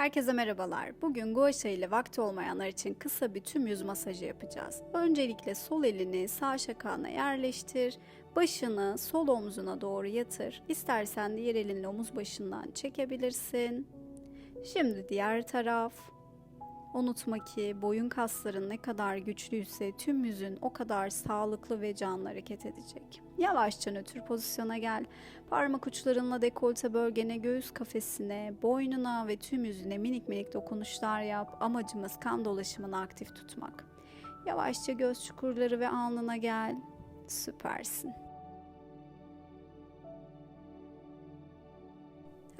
Herkese merhabalar. Bugün Guaşa ile vakti olmayanlar için kısa bir tüm yüz masajı yapacağız. Öncelikle sol elini sağ şakağına yerleştir. Başını sol omzuna doğru yatır. İstersen diğer elinle omuz başından çekebilirsin. Şimdi diğer taraf. Unutma ki boyun kasların ne kadar güçlüyse tüm yüzün o kadar sağlıklı ve canlı hareket edecek. Yavaşça nötr pozisyona gel. Parmak uçlarınla dekolte bölgene, göğüs kafesine, boynuna ve tüm yüzüne minik minik dokunuşlar yap. Amacımız kan dolaşımını aktif tutmak. Yavaşça göz çukurları ve alnına gel. Süpersin.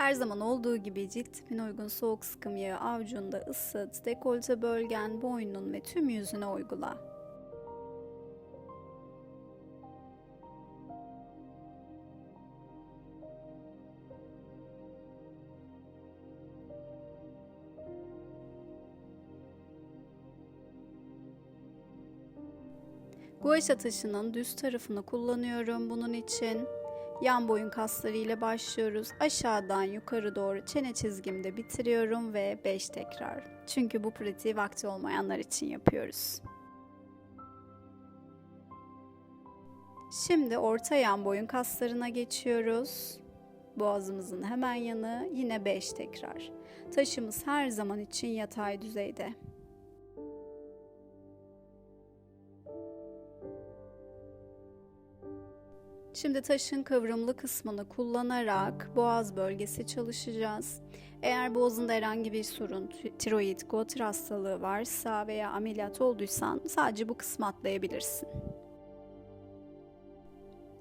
Her zaman olduğu gibi cilt tipine uygun soğuk sıkım yağı avucunda ısıt, dekolte bölgen, boynun ve tüm yüzüne uygula. Guaşa taşının düz tarafını kullanıyorum bunun için. Yan boyun kasları ile başlıyoruz. Aşağıdan yukarı doğru çene çizgimde bitiriyorum ve 5 tekrar. Çünkü bu pratiği vakti olmayanlar için yapıyoruz. Şimdi orta yan boyun kaslarına geçiyoruz. Boğazımızın hemen yanı yine 5 tekrar. Taşımız her zaman için yatay düzeyde. Şimdi taşın kıvrımlı kısmını kullanarak boğaz bölgesi çalışacağız. Eğer boğazında herhangi bir sorun, tiroid, goiter hastalığı varsa veya ameliyat olduysan sadece bu kısmı atlayabilirsin.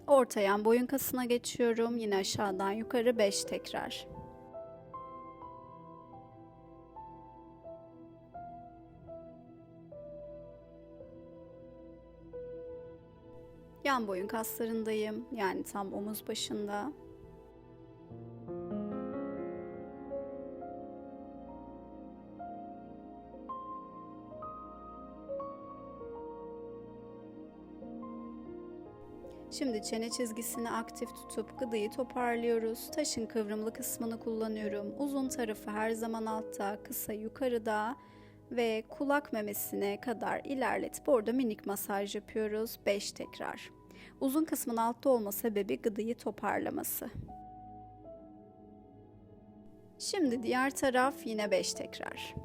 Orta yan boyun kasına geçiyorum. Yine aşağıdan yukarı 5 tekrar. Yan boyun kaslarındayım. Yani tam omuz başında. Şimdi çene çizgisini aktif tutup gıdıyı toparlıyoruz. Taşın kıvrımlı kısmını kullanıyorum. Uzun tarafı her zaman altta, kısa yukarıda ve kulak memesine kadar ilerletip orada minik masaj yapıyoruz. 5 tekrar. Uzun kısmın altta olma sebebi gıdıyı toparlaması. Şimdi diğer taraf yine 5 tekrar.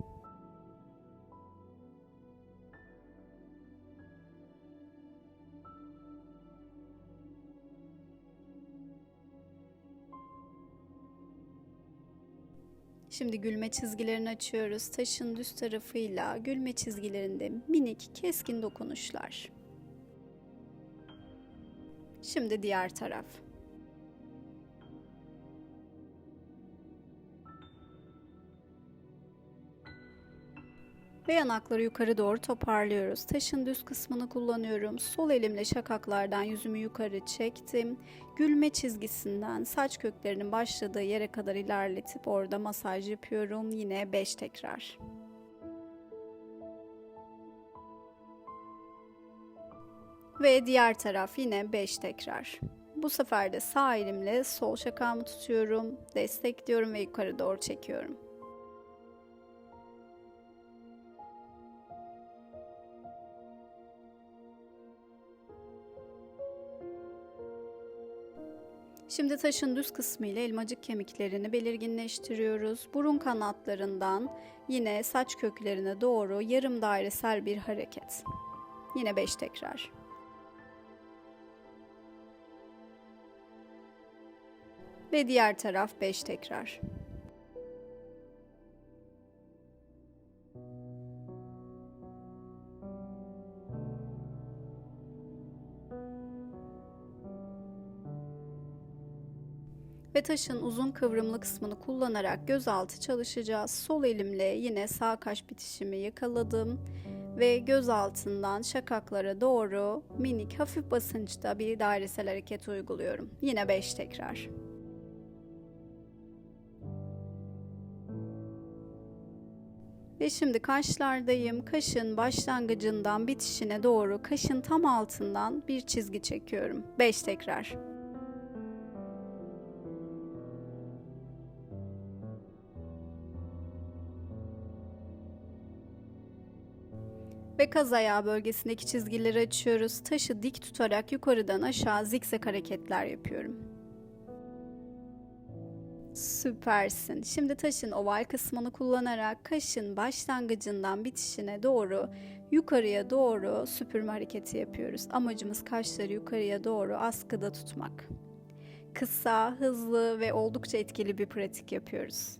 Şimdi gülme çizgilerini açıyoruz. Taşın düz tarafıyla gülme çizgilerinde minik keskin dokunuşlar. Şimdi diğer taraf. Ve yanakları yukarı doğru toparlıyoruz. Taşın düz kısmını kullanıyorum. Sol elimle şakaklardan yüzümü yukarı çektim. Gülme çizgisinden saç köklerinin başladığı yere kadar ilerletip orada masaj yapıyorum. Yine 5 tekrar. Ve diğer taraf yine 5 tekrar. Bu sefer de sağ elimle sol şakağımı tutuyorum, destekliyorum ve yukarı doğru çekiyorum. Şimdi taşın düz kısmı ile elmacık kemiklerini belirginleştiriyoruz. Burun kanatlarından yine saç köklerine doğru yarım dairesel bir hareket. Yine 5 tekrar. Ve diğer taraf 5 tekrar. ve taşın uzun kıvrımlı kısmını kullanarak gözaltı çalışacağız. Sol elimle yine sağ kaş bitişimi yakaladım ve göz altından şakaklara doğru minik hafif basınçta bir dairesel hareket uyguluyorum. Yine 5 tekrar. Ve şimdi kaşlardayım. Kaşın başlangıcından bitişine doğru kaşın tam altından bir çizgi çekiyorum. 5 tekrar. Ve kaz ayağı bölgesindeki çizgileri açıyoruz. Taşı dik tutarak yukarıdan aşağı zikzak hareketler yapıyorum. Süpersin. Şimdi taşın oval kısmını kullanarak kaşın başlangıcından bitişine doğru yukarıya doğru süpürme hareketi yapıyoruz. Amacımız kaşları yukarıya doğru askıda tutmak. Kısa, hızlı ve oldukça etkili bir pratik yapıyoruz.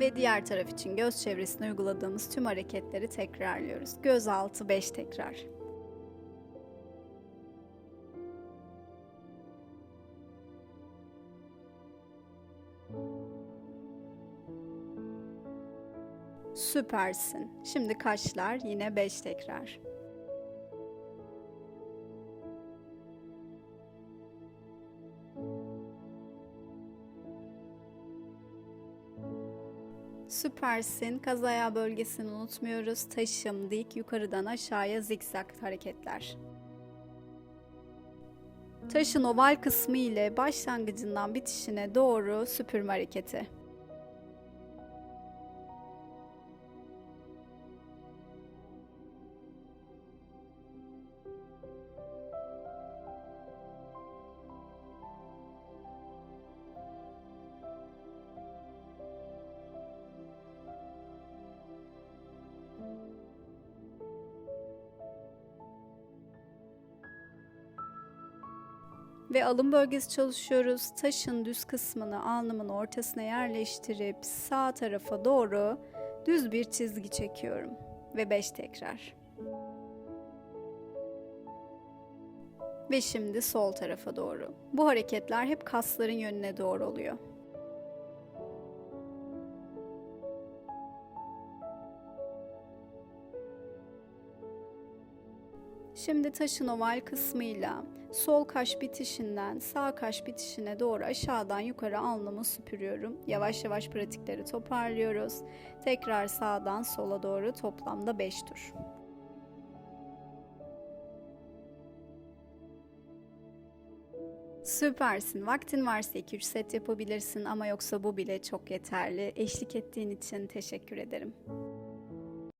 Ve diğer taraf için göz çevresine uyguladığımız tüm hareketleri tekrarlıyoruz. Göz altı 5 tekrar. Süpersin. Şimdi kaşlar yine 5 tekrar. Süpersin. Kaz ayağı bölgesini unutmuyoruz. Taşım dik, yukarıdan aşağıya zikzak hareketler. Taşın oval kısmı ile başlangıcından bitişine doğru süpürme hareketi. Ve alın bölgesi çalışıyoruz. Taşın düz kısmını alnımın ortasına yerleştirip sağ tarafa doğru düz bir çizgi çekiyorum. Ve 5 tekrar. Ve şimdi sol tarafa doğru. Bu hareketler hep kasların yönüne doğru oluyor. Şimdi taşın oval kısmıyla sol kaş bitişinden sağ kaş bitişine doğru aşağıdan yukarı alnımı süpürüyorum. Yavaş yavaş pratikleri toparlıyoruz. Tekrar sağdan sola doğru toplamda 5 tur. Süpersin. Vaktin varsa 2-3 set yapabilirsin ama yoksa bu bile çok yeterli. Eşlik ettiğin için teşekkür ederim.